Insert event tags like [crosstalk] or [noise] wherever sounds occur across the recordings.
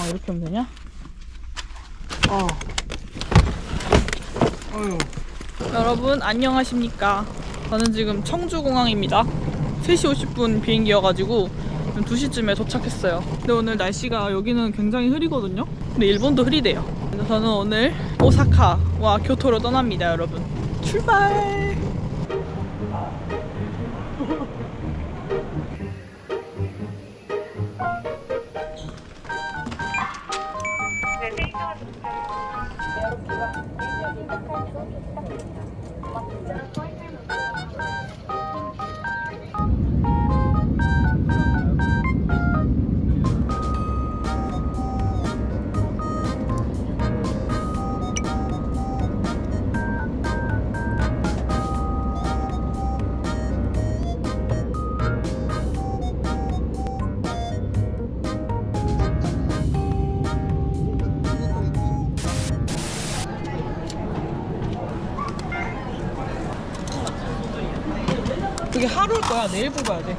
어, 이렇게 하면 되냐? 어. 어휴. 여러분 안녕하십니까? 저는 지금 청주공항입니다. 3시 50분 비행기여가지고 지금 2시쯤에 도착했어요. 근데 오늘 날씨가 여기는 굉장히 흐리거든요? 근데 일본도 흐리대요. 그래서 저는 오늘 오사카와 교토로 떠납니다 여러분. 출발 거야 내일 뽑아야 돼.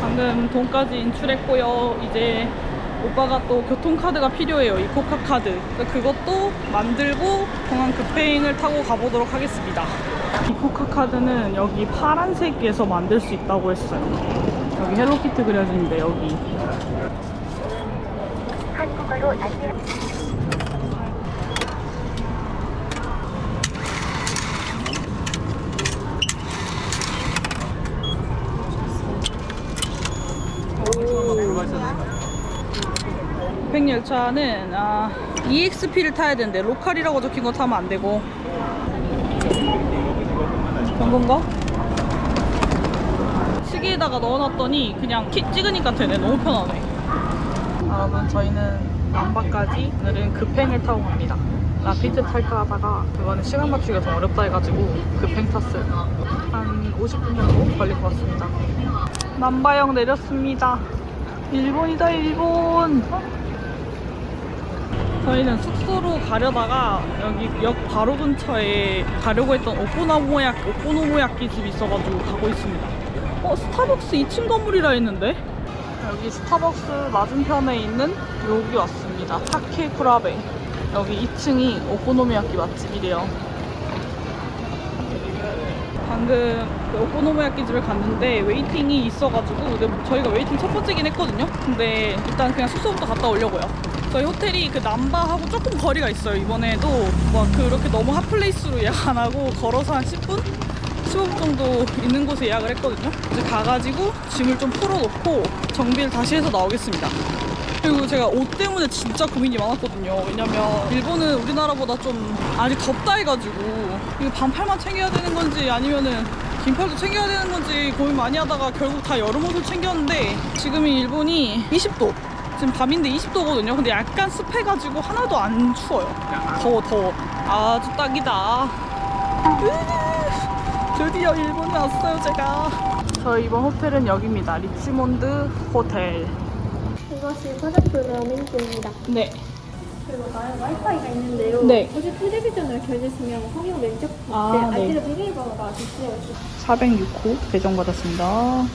방금 돈까지 인출했고요. 이제 오빠가 또 교통카드가 필요해요. 이 코카 카드. 그래서 그것도 만들고 공항 급행을 타고 가보도록 하겠습니다. 이 코카 카드는 여기 파란색에서 만들 수 있다고 했어요. 여기 헬로키티 그려진데 여기. 한국어로 안내 급행열차는 아, EXP를 타야 되는데 로컬이라고 적힌 거 타면 안 되고. 그런 건가? 시계에다가 넣어놨더니 그냥 키 찍으니까 되네. 너무 편하네. 여러분 저희는 남바까지 오늘은 급행을 타고 갑니다. 라피드 탈까 하다가 그거는 시간 맞추기가 좀 어렵다 해가지고 급행 탔어요. 한 50분 정도 걸릴 것 같습니다. 남바역 내렸습니다. 일본이다 일본 저희는 숙소로 가려다가 여기 역 바로 근처에 가려고 했던 오코노모야키, 오코노모야키 집이 있어가지고 가고 있습니다. 어 스타벅스 2층 건물이라 했는데? 여기 스타벅스 맞은편에 있는 여기 왔습니다. 타케쿠라베. 여기 2층이 오코노미야키 맛집이래요. 방금 그 오코노미야키 집을 갔는데 웨이팅이 있어가지고 저희가 웨이팅 첫 번째긴 했거든요? 근데 일단 그냥 숙소부터 갔다 오려고요 저희 호텔이 그 남바하고 조금 거리가 있어요 이번에도 막 그렇게 너무 핫플레이스로 예약 안 하고 걸어서 한 10분? 15분 정도 있는 곳에 예약을 했거든요 이제 가가지고 짐을 좀 풀어놓고 정비를 다시 해서 나오겠습니다 그리고 제가 옷 때문에 진짜 고민이 많았거든요. 왜냐면 일본은 우리나라보다 좀 아직 덥다 해가지고 이거 반팔만 챙겨야 되는 건지 아니면은 긴팔도 챙겨야 되는 건지 고민 많이 하다가 결국 다 여름 옷을 챙겼는데 지금이 일본이 20도. 지금 밤인데 20도거든요. 근데 약간 습해가지고 하나도 안 추워요. 더워 더워. 아주 딱이다. 으, 드디어 일본에 왔어요 제가. 저 이번 호텔은 여기입니다. 리치몬드 호텔. 이것이 화장품 라멘입니다. 네. 그리고 나의 와이파이가 있는데요. 네. 혹시 텔레비전을 켜주시면 성형 면접 아, 때 네. 알뜰 비밀번호가 있어요. 406호 배정받았습니다.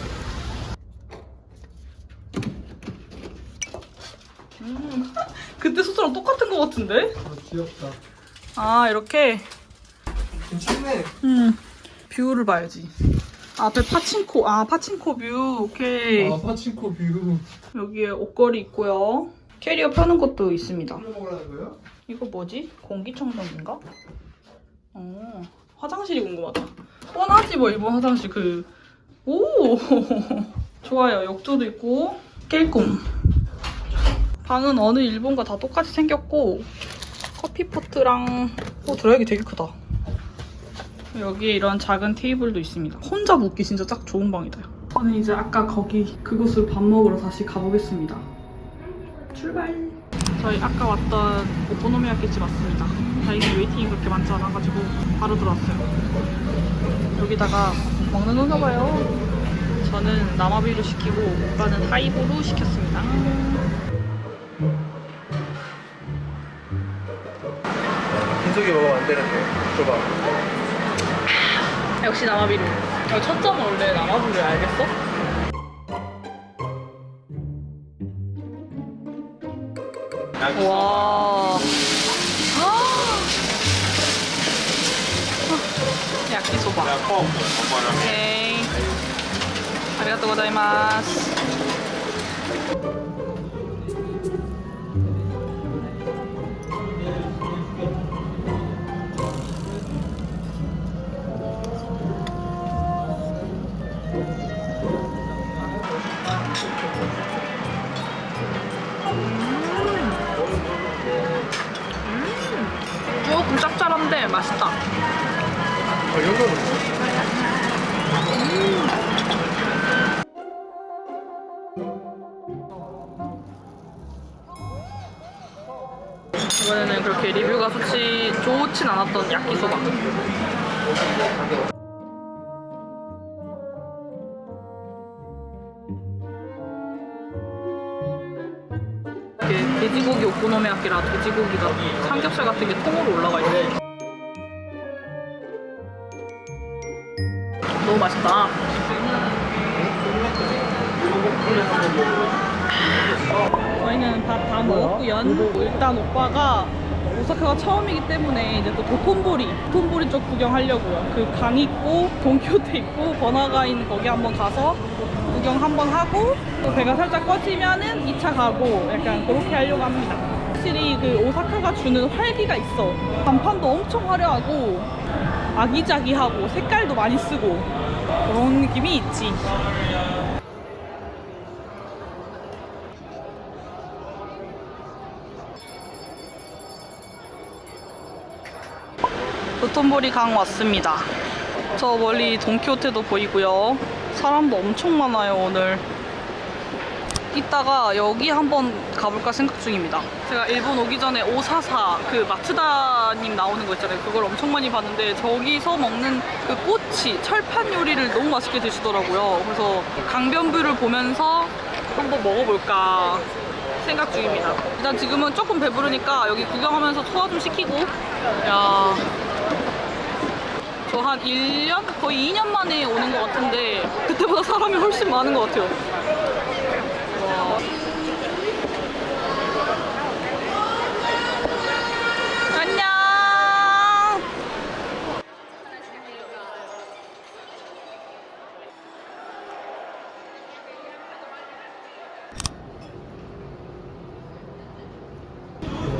음, 숙소랑 똑같은 것 같은데? 아, 귀엽다. 아 이렇게 괜찮네. 음 뷰를 봐야지. 아, 앞에 파친코 아 파친코 뷰 오케이 아, 파친코 뷰. 여기에 옷걸이 있고요. 캐리어 펴는 것도 있습니다. 술 먹으라는 거예요? 이거 뭐지? 공기청정기인가? 어, 화장실이 궁금하다. 뻔하지 뭐 일본 화장실 그 오! [laughs] 좋아요. 욕조도 있고 깰꿈. 방은 어느 일본과 다 똑같이 생겼고 커피포트랑 오 드라이기 되게 크다. 여기에 이런 작은 테이블도 있습니다. 혼자 묵기 진짜 딱 좋은 방이다. 저는 이제 아까 거기 그곳으로 밥 먹으러 다시 가보겠습니다. 출발! 저희 아까 왔던 오코노미야끼 집 왔습니다. 다행히 웨이팅이 그렇게 많지 않아가지고 바로 들어왔어요. 여기다가 먹는 건가 봐요. 저는 나마비로 시키고 오빠는 하이보로 시켰습니다. 빈속에 먹으면 안 되는데. 줘봐. 역시 나마비루. 어, 첫 점은 원래 나마비루 알겠어? 와. 야끼소바. 오케이. 아리가또 고자이마스. 짭짤한데 맛있다. 아, 이런 거는 이번에는 그렇게 리뷰가 좋지, 좋진 않았던 야끼소바. 돼지고기 오코노미야끼라 돼지고기가 삼겹살 같은 게 통으로 올라가. 너 맛있다. 저희는 밥 다 먹었고요. 일단 오빠가 오사카가 처음이기 때문에 이제 또 도톤보리, 도톤보리 쪽 구경하려고요. 그 강 있고 동키호테 있고 번화가 있는 거기 한번 가서 구경 한번 하고 또 배가 살짝 꺼지면은 2차 가고 약간 그렇게 하려고 합니다. 확실히 그 오사카가 주는 활기가 있어. 간판도 엄청 화려하고 아기자기하고 색깔도 많이 쓰고 그런 느낌이 있지. 도톤보리 강 왔습니다. 저 멀리 돈키호테도 보이고요. 사람도 엄청 많아요, 오늘. 이따가 여기 한번 가볼까 생각 중입니다. 제가 일본 오기 전에 오사사 그 마츠다님 나오는 거 있잖아요. 그걸 엄청 많이 봤는데 저기서 먹는 그 꼬치 철판 요리를 너무 맛있게 드시더라고요. 그래서 강변뷰를 보면서 한번 먹어볼까 생각 중입니다. 일단 지금은 조금 배부르니까 여기 구경하면서 소화 좀 시키고 야. 저 한 1년? 거의 2년 만에 오는 것 같은데 그때보다 사람이 훨씬 많은 것 같아요. 와. 안녕!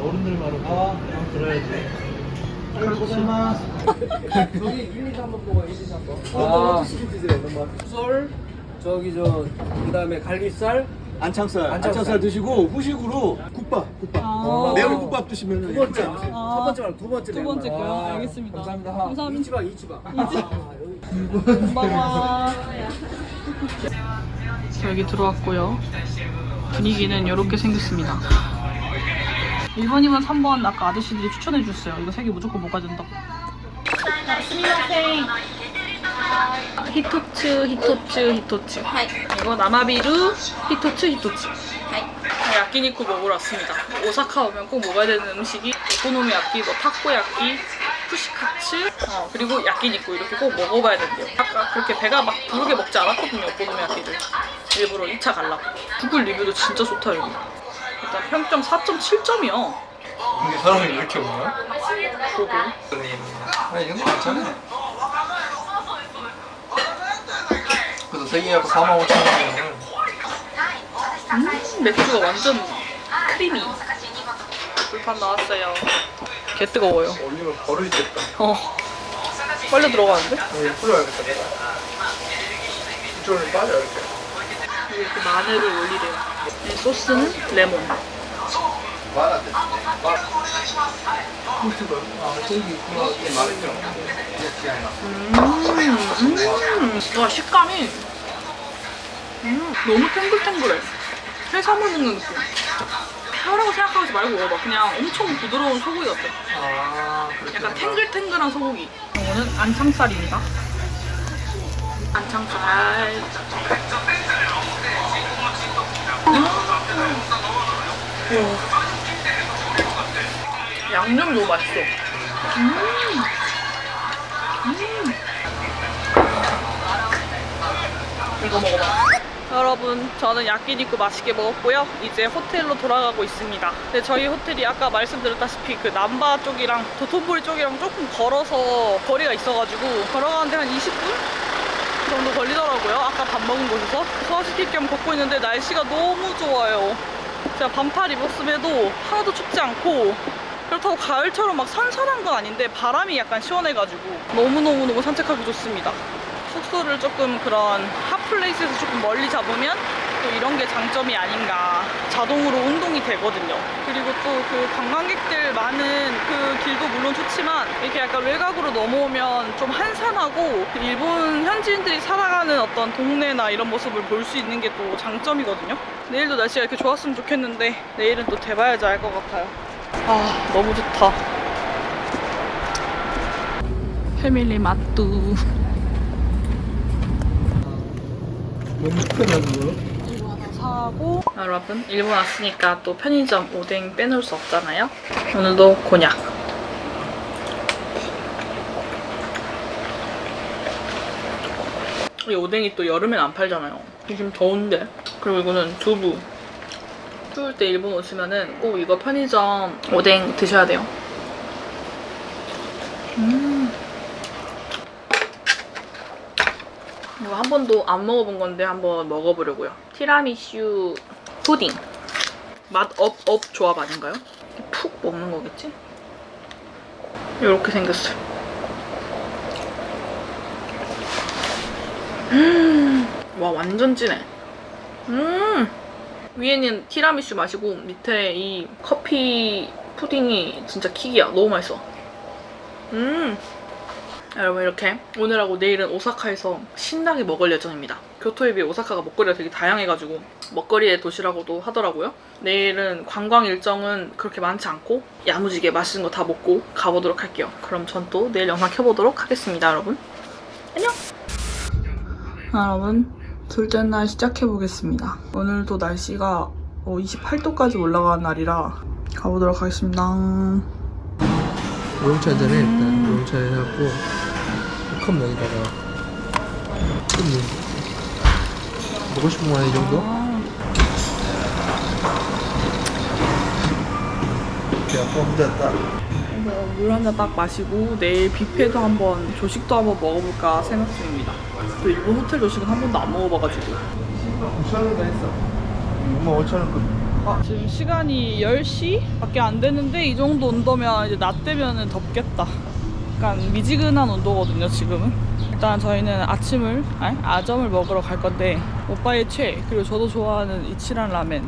어른들 말은 아, 아 들어야지. 고생하셨 저기 1, 2, 3번 보고 1, 2, 3번. 아. 어떤 치킨 드세요? 엄마. 썰 저기 저 그다음에 갈비살 안창살 안창살. 안창살, 드시고 후식으로 국밥 국밥 아. 매운 국밥 드시면 두 번째. 아. 첫 번째 말고 두 번째 두 번째 거요? 아, 알겠습니다. 감사합니다. 감사합니다. 이치방 이치방 고마워. 여기 들어왔고요. 분위기는 이렇게 생겼습니다. 1번이면 3번 아까 아저씨들이 추천해 주셨어요. 이거 세개 무조건 먹어야 된다고. 히토츠 히토츠 히토츠. はい 이거 남아비루 히토츠 히토츠. はい 야끼니쿠 네, 먹으러 왔습니다. 오사카 오면 꼭 먹어야 되는 음식이 오코노미야끼, 뭐 타코야끼, 푸시카츠 어, 그리고 야끼니쿠 이렇게 꼭 먹어봐야 된대요. 아까 그렇게 배가 막 부르게 먹지 않았거든요 오코노미야끼를 일부러 2차 갈라고. 구글 리뷰도 진짜 좋다 여기. 일단 평점 4.7점이요. 근데 사람이 이렇게 오나? 그러고 아니 이건 괜찮아 3개하고 4만 5천 원이에요. 음, 맥주가 완전 크리미. 불판 나왔어요. 개 뜨거워요. 어, 올리면 버릇이 됐다. 어. 빨려 들어가는데? 어, 풀어야겠다. 이쪽으로 빠져, 이렇게. 이렇게 마늘을 올리래요. 이 소스는 레몬. 아, 음, 음. 와, 식감이 음, 너무 탱글탱글해. 해산물 먹는 느낌. 혀라고 생각하지 말고 먹어봐. 그냥 엄청 부드러운 소고기 같아. 아. 약간 탱글탱글한 소고기. 이거는 안창살입니다. 안창살. 음. 양념 너무 맛있어. 음. 음. 이거 먹어봐. 여러분 저는 야끼니쿠 맛있게 먹었고요. 이제 호텔로 돌아가고 있습니다. 근데 저희 호텔이 아까 말씀드렸다시피 그 남바 쪽이랑 도톤보리 쪽이랑 조금 걸어서 거리가 있어가지고 걸어가는데 한 20분 정도 걸리더라고요. 아까 밥 먹은 곳에서. 소화시킬 겸 걷고 있는데 날씨가 너무 좋아요. 제가 반팔 입었음에도 하나도 춥지 않고 그렇다고 가을처럼 막 선선한 건 아닌데 바람이 약간 시원해가지고 너무너무너무 산책하기 좋습니다 숙소를 조금 그런 핫플레이스에서 조금 멀리 잡으면 또 이런 게 장점이 아닌가. 자동으로 운동이 되거든요. 그리고 또 그 관광객들 많은 그 길도 물론 좋지만 이렇게 약간 외곽으로 넘어오면 좀 한산하고 일본 현지인들이 살아가는 어떤 동네나 이런 모습을 볼 수 있는 게 또 장점이거든요. 내일도 날씨가 이렇게 좋았으면 좋겠는데 내일은 또 돼봐야지 알 것 같아요. 아, 너무 좋다. 패밀리 맛두. 너무 크다고. 사고. 여러분 일본 왔으니까 또 편의점 오뎅 빼놓을 수 없잖아요? 오늘도 곤약. 이 오뎅이 또 여름엔 안 팔잖아요. 요즘 더운데? 그리고 이거는 두부. 추울 때 일본 오시면은 꼭 이거 편의점 오뎅 드셔야 돼요. 음 이거 한 번도 안 먹어본 건데 한번 먹어보려고요. 티라미슈 푸딩. 맛업업 조합 아닌가요? 푹 먹는 거겠지? 이렇게 생겼어요. 음, 와 완전 진해. 음, 위에는 티라미슈 마시고 밑에 이 커피 푸딩이 진짜 킥이야. 너무 맛있어. 음. 여러분 이렇게 오늘하고 내일은 오사카에서 신나게 먹을 예정입니다. 교토에 비해 오사카가 먹거리가 되게 다양해가지고 먹거리의 도시라고도 하더라고요. 내일은 관광 일정은 그렇게 많지 않고 야무지게 맛있는 거 다 먹고 가보도록 할게요. 그럼 전 또 내일 영상 켜보도록 하겠습니다, 여러분. 안녕! 여러분, 둘째 날 시작해보겠습니다. 오늘도 날씨가 28도까지 올라가는 날이라 가보도록 하겠습니다. 전에 일단 우롱차 해갖고 컵 먹이다가 끝 먹고 싶은 거한이 정도? 배 아파 혼자 딱 물 한 잔 딱 마시고 내일 뷔페도 한번 조식도 한번 먹어볼까 생각 중입니다. 또 일본 호텔 조식은 한 번도 안 먹어봐가지고 5천원 더 했어 엄마 5천원 급 지금 시간이 10시밖에 안 됐는데 이 정도 온도면 이제 낮 되면은 덥겠다. 약간 미지근한 온도거든요 지금은. 일단 저희는 아침을 아니 아점을 먹으러 갈 건데 오빠의 최 그리고 저도 좋아하는 이치란 라멘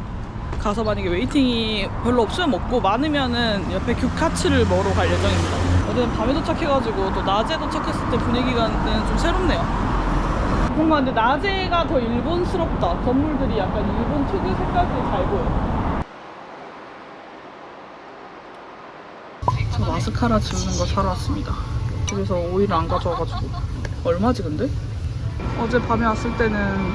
가서 만약에 웨이팅이 별로 없으면 먹고 많으면은 옆에 규카츠를 먹으러 갈 예정입니다. 어제는 밤에 도착해가지고 또 낮에 도착했을 때 분위기가 좀 새롭네요. 뭔가 근데 낮에가 더 일본스럽다. 건물들이 약간 일본 특유 색깔들이 잘 보여. 마스카라 지우는 거 사러 왔습니다. 집에서 오일을 안 가져와가지고. 얼마지 근데? 어제 밤에 왔을 때는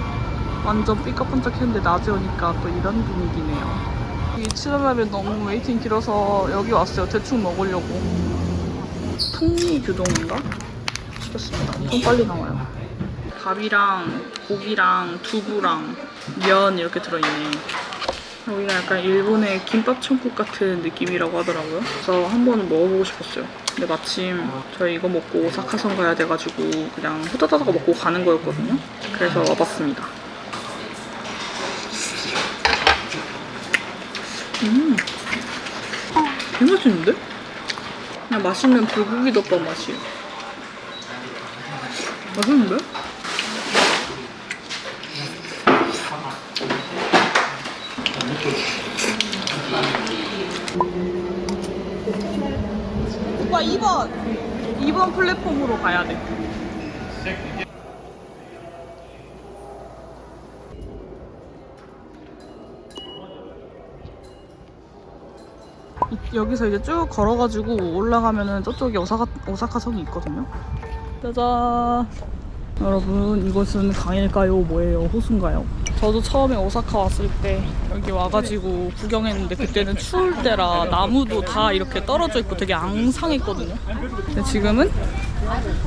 완전 삐까뻔쩍했는데 낮에 오니까 또 이런 분위기네요. 이 치라라면 너무 웨이팅 길어서 여기 왔어요. 대충 먹으려고. 풍미 규동인가? 시켰습니다. 엄청 빨리 나와요. 밥이랑 고기랑 두부랑 면 이렇게 들어있네. 여기가 약간 일본의 김밥 천국 같은 느낌이라고 하더라고요. 그래서 한번 먹어보고 싶었어요. 근데 마침 저희 이거 먹고 오사카성 가야 돼가지고 그냥 후다다닥 먹고 가는 거였거든요. 그래서 와봤습니다. 음, 되게 맛있는데? 그냥 맛있는 불고기 덮밥 맛이에요. 맛있는데? 오빠 2번. 2번 플랫폼으로 가야 돼. 이- 여기서 이제 쭉 걸어가지고 올라가면은 저쪽에 오사카, 오사카 성이 있거든요. 짜잔! 여러분 이곳은 강일까요 뭐예요 호수인가요? 저도 처음에 오사카 왔을 때 여기 와가지고 구경했는데 그때는 추울 때라 나무도 다 이렇게 떨어져 있고 되게 앙상했거든요 근데 지금은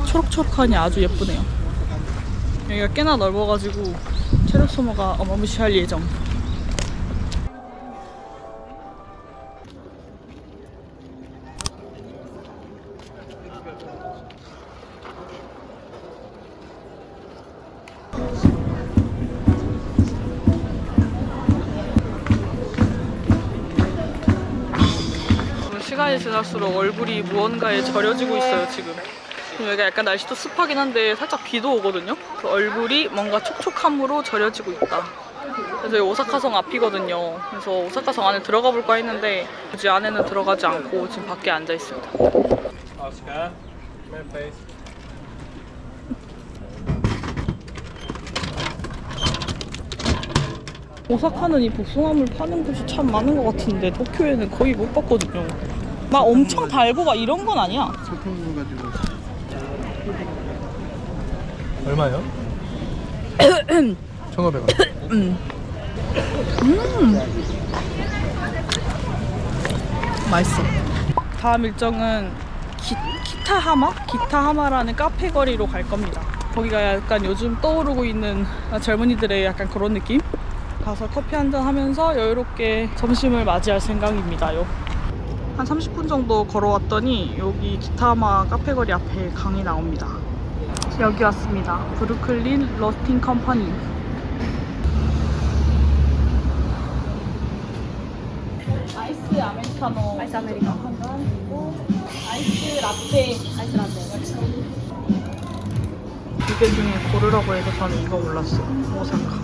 초록초록하니 아주 예쁘네요 여기가 꽤나 넓어가지고 체력 소모가 어마무시할 예정. 시간이 지날수록 얼굴이 무언가에 절여지고 있어요 지금. 여기가 약간 날씨도 습하긴 한데 살짝 비도 오거든요? 그 얼굴이 뭔가 촉촉함으로 절여지고 있다. 그래서 여기 오사카성 앞이거든요. 그래서 오사카성 안에 들어가 볼까 했는데 굳이 안에는 들어가지 않고 지금 밖에 앉아 있습니다. 오사카는 이 복숭아물 파는 곳이 참 많은 것 같은데 도쿄에는 거의 못 봤거든요 막 엄청 달고 막 이런 건 아니야 설탕 가지고 얼마요? 1,500원. [coughs] 맛있어. 다음 일정은 기, 기타하마? 기타하마라는 카페 거리로 갈 겁니다. 거기가 약간 요즘 떠오르고 있는 젊은이들의 약간 그런 느낌? 가서 커피 한잔 하면서 여유롭게 점심을 맞이할 생각입니다요. 한 30분 정도 걸어왔더니 여기 기타하마 카페 거리 앞에 강이 나옵니다. 여기 왔습니다. 브루클린 러스팅 컴퍼니. 아이스 아메리카노. 아이스 아메리카노 한 잔. 그리고 아이스 라떼. 아이스 라떼. 두 개 중에 고르라고 해서 저는 이거 골랐어요. 오사카.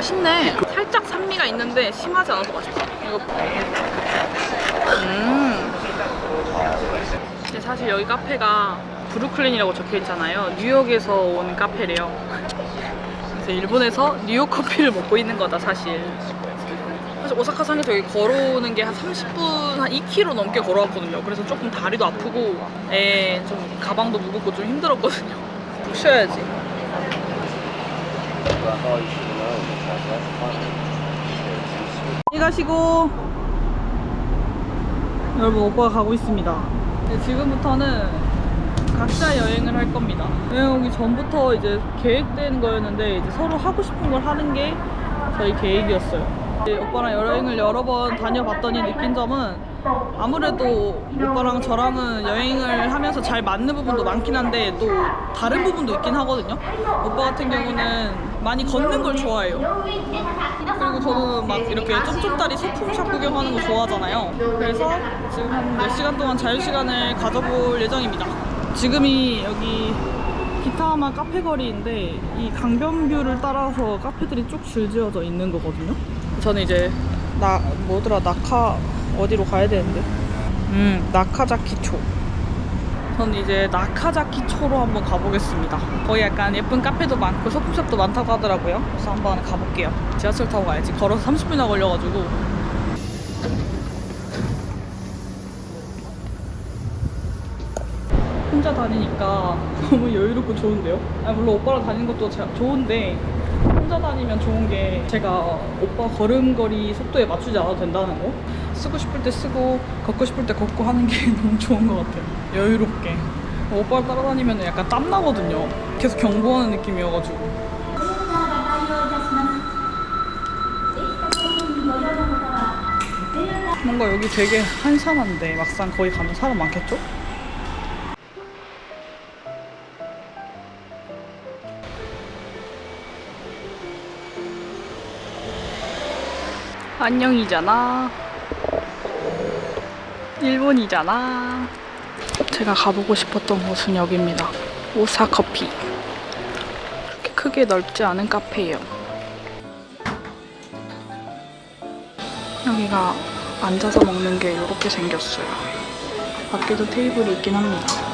맛있네. 살짝 산미가 있는데 심하지 않아서 맛있다 이거 음. 근데 사실 여기 카페가 브루클린이라고 적혀 있잖아요. 뉴욕에서 온 카페래요. 그래서 일본에서 뉴욕 커피를 먹고 있는 거다 사실. 사실 오사카상에서 여기 걸어오는 게 한 30분, 한 2km 넘게 걸어왔거든요. 그래서 조금 다리도 아프고, 에, 좀 가방도 무겁고 좀 힘들었거든요. [laughs] 푹 쉬어야지. 가시고 여러분 오빠가 가고 있습니다. 네, 지금부터는 각자 여행을 할 겁니다. 여행 오기 전부터 이제 계획된 거였는데 이제 서로 하고 싶은 걸 하는 게 저희 계획이었어요. 오빠랑 여행을 여러 번 다녀봤더니 느낀 점은 아무래도 오빠랑 저랑은 여행을 하면서 잘 맞는 부분도 많긴 한데 또 다른 부분도 있긴 하거든요. 오빠 같은 경우는 많이 걷는 걸 좋아해요 그리고 저는 막 이렇게 쫌쫌다리 소품샵 구경하는 거 좋아하잖아요. 그래서 지금 한 몇 시간 동안 자유시간을 가져볼 예정입니다. 지금이 여기 기타하마 카페 거리인데 이 강변뷰를 따라서 카페들이 쭉 줄지어져 있는 거거든요. 저는 이제 나 뭐더라 나카 어디로 가야 되는데? 음 나카자키초. 저는 이제 나카자키초로 한번 가보겠습니다. 거기 약간 예쁜 카페도 많고 소품샵도 많다고 하더라고요. 그래서 한번 가볼게요. 지하철 타고 가야지. 걸어서 30분이나 걸려가지고. 혼자 다니니까 너무 여유롭고 좋은데요? 아, 물론 오빠랑 다니는 것도 자- 좋은데 혼자 다니면 좋은 게 제가 오빠 걸음걸이 속도에 맞추지 않아도 된다는 거 쓰고 싶을 때 쓰고 걷고 싶을 때 걷고 하는 게 [laughs] 너무 좋은 것 같아요 여유롭게 오빠를 따라다니면 약간 땀나거든요 계속 경고하는 느낌이어가지고 뭔가 여기 되게 한산한데 막상 거기 가면 사람 많겠죠? 안녕이잖아. 일본이잖아. 제가 가보고 싶었던 곳은 여기입니다. 오사 커피. 그렇게 크게 넓지 않은 카페예요. 여기가 앉아서 먹는 게 이렇게 생겼어요. 밖에도 테이블이 있긴 합니다.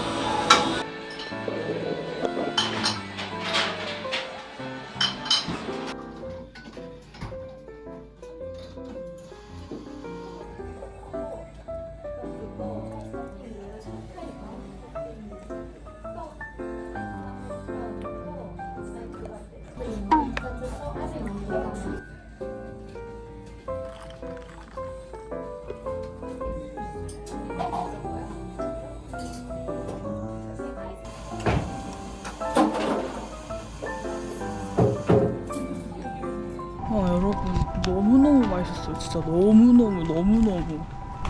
진짜 너무너무 너무너무.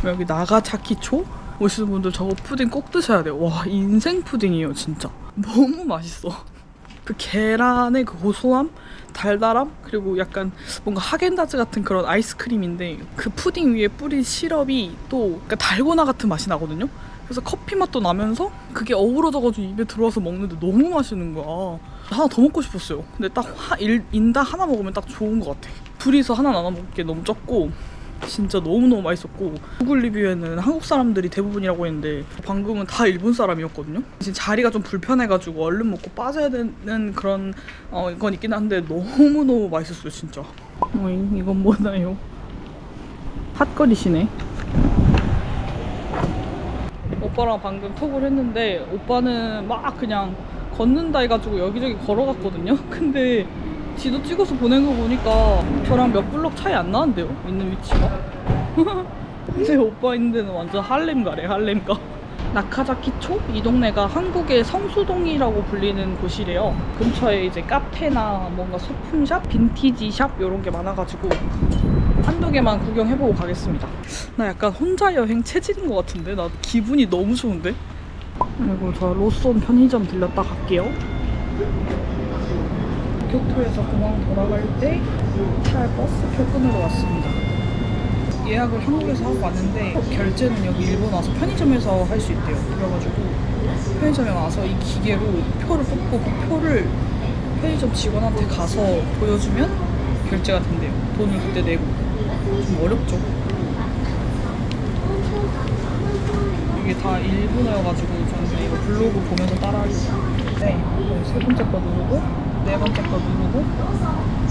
여기 나가자키초? 오시는 분들 저거 푸딩 꼭 드셔야 돼요. 와 인생 푸딩이에요 진짜. [laughs] 너무 맛있어. 그 계란의 그 고소함 달달함 그리고 약간 뭔가 하겐다즈 같은 그런 아이스크림인데 그 푸딩 위에 뿌린 시럽이 또 달고나 같은 맛이 나거든요? 그래서 커피 맛도 나면서 그게 어우러져가지고 입에 들어와서 먹는데 너무 맛있는 거야 하나 더 먹고 싶었어요. 근데 딱 하, 일, 인당 하나 먹으면 딱 좋은 것 같아. 둘이서 하나 나눠 먹기 너무 적고 진짜 너무너무 맛있었고 구글 리뷰에는 한국 사람들이 대부분이라고 했는데 방금은 다 일본 사람이었거든요. 지금 자리가 좀 불편해가지고 얼른 먹고 빠져야 되는 그런 어, 건 있긴 한데 너무너무 맛있었어요 진짜. 어이 이건 뭐나요? 핫거리시네. 오빠랑 방금 톡을 했는데 오빠는 막 그냥 걷는다 해가지고 여기저기 걸어갔거든요. [laughs] 근데 지도 찍어서 보낸 거 보니까 저랑 몇 블럭 차이 안 나는데요? 있는 위치가. [laughs] 근데 오빠 있는 데는 완전 할렘가래, 할렘가. 나카자키초? 이 동네가 한국의 성수동이라고 불리는 곳이래요. 근처에 이제 카페나 뭔가 소품샵, 빈티지 샵 이런 게 많아가지고 한두 개만 구경해보고 가겠습니다. 나 약간 혼자 여행 체질인 것 같은데? 나 기분이 너무 좋은데? 그리고 저 로손 편의점 들렸다 갈게요. 교토에서 공항 돌아갈 때 탈 버스표 끊으러 왔습니다. 예약을 한국에서 하고 왔는데 결제는 여기 일본 와서 편의점에서 할 수 있대요. 그래가지고 편의점에 와서 이 기계로 표를 뽑고 그 표를 편의점 직원한테 가서 보여주면 결제가 된대요. 돈을 그때 내고 좀 어렵죠. 이게 다 일본어여가지고 블로그 보면서 따라하려고. 네, 세 번째 거 누르고 네 번째 거 누르고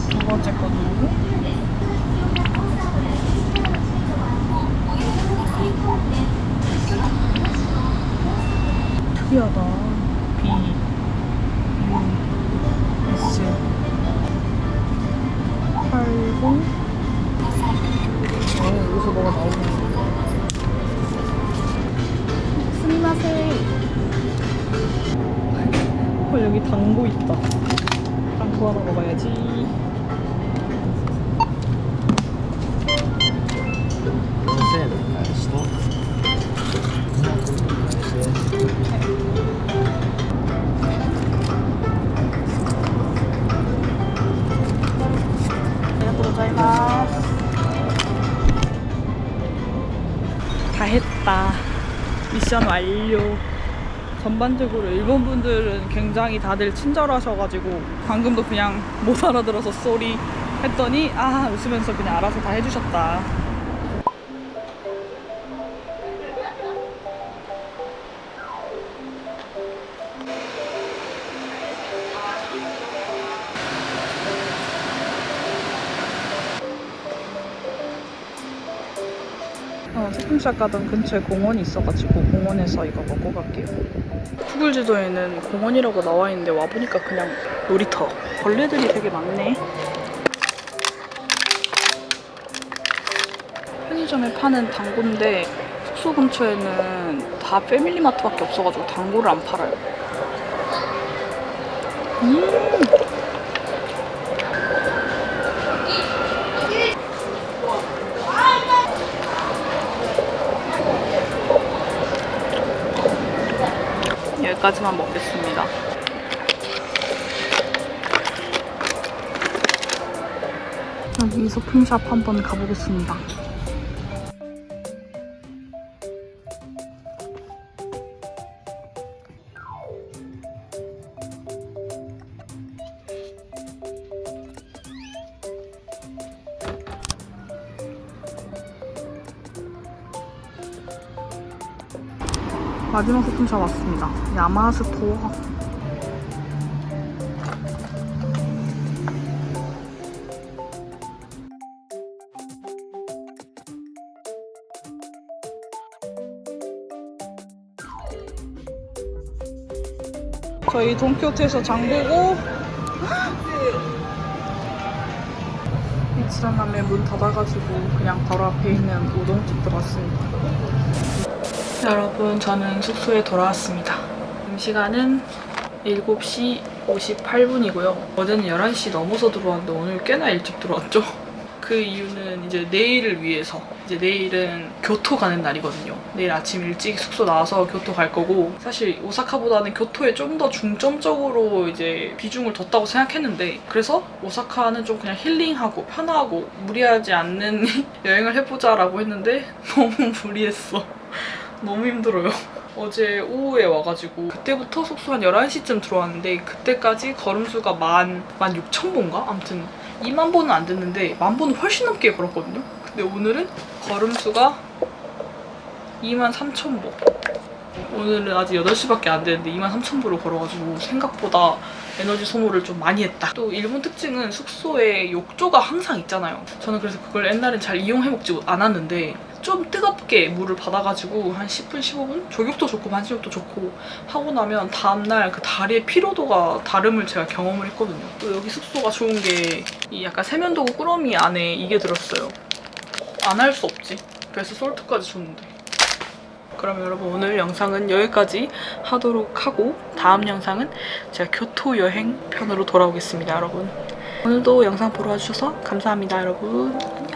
두 번째 거 누르고 특이하다. B U S 80 어, 여기서 뭐가 나오네. 여기 당고 있다. 당고 하나 먹어야지. 다 했다. 미션 완료. 전반적으로 일본 분들은 굉장히 다들 친절하셔가지고 방금도 그냥 못 알아들어서 쏘리 했더니 아 웃으면서 그냥 알아서 다 해주셨다. 어, 소품샵 가던 근처에 공원이 있어가지고 공원에서 이거 먹고 갈게요. 구글 지도에는 공원이라고 나와 있는데 와보니까 그냥 놀이터. 벌레들이 되게 많네. 편의점에 파는 당고인데 숙소 근처에는 다 패밀리마트밖에 없어가지고 당고를 안 팔아요. 음! 소품샵 한번 가보겠습니다. 마지막 소품샵 왔습니다. 야마스토어. 돈키호테에서 장 보고 스란남에 문 닫아가지고 그냥 바로 앞에 있는 우동집 들어왔습니다. 여러분, 저는 숙소에 돌아왔습니다. 지금 시간은 7시 58분이고요. 어제는 11시 넘어서 들어왔는데 오늘 꽤나 일찍 들어왔죠. 그 이유는 이제 내일을 위해서 이제 내일은 교토 가는 날이거든요. 내일 아침 일찍 숙소 나와서 교토 갈 거고 사실 오사카보다는 교토에 좀 더 중점적으로 이제 비중을 뒀다고 생각했는데 그래서 오사카는 좀 그냥 힐링하고 편하고 무리하지 않는 [laughs] 여행을 해보자라고 했는데 [laughs] 너무 무리했어. 너무 힘들어요. 어제 오후에 와가지고 그때부터 숙소 한 11시쯤 들어왔는데 그때까지 걸음수가 만, 만 6천 보인가? 아무튼 2만 보는 안 됐는데 만 보는 훨씬 넘게 걸었거든요. 근데 오늘은 걸음수가 2만 3천 보. 오늘은 아직 8시밖에 안 되는데 2만 3천 보를 걸어가지고 생각보다 에너지 소모를 좀 많이 했다. 또 일본 특징은 숙소에 욕조가 항상 있잖아요. 저는 그래서 그걸 옛날엔 잘 이용해 먹지 않았는데 좀 뜨겁게 물을 받아가지고 한 10분, 15분? 조격도 좋고 반신욕도 좋고 하고 나면 다음날 그 다리의 피로도가 다름을 제가 경험을 했거든요. 또 여기 숙소가 좋은 게 이 약간 세면도구 꾸러미 안에 이게 들었어요. 안 할 수 없지. 그래서 솔트까지 줬는데. 그럼 여러분 오늘 영상은 여기까지 하도록 하고 다음 영상은 제가 교토 여행 편으로 돌아오겠습니다 여러분 오늘도 영상 보러 와주셔서 감사합니다 여러분 안녕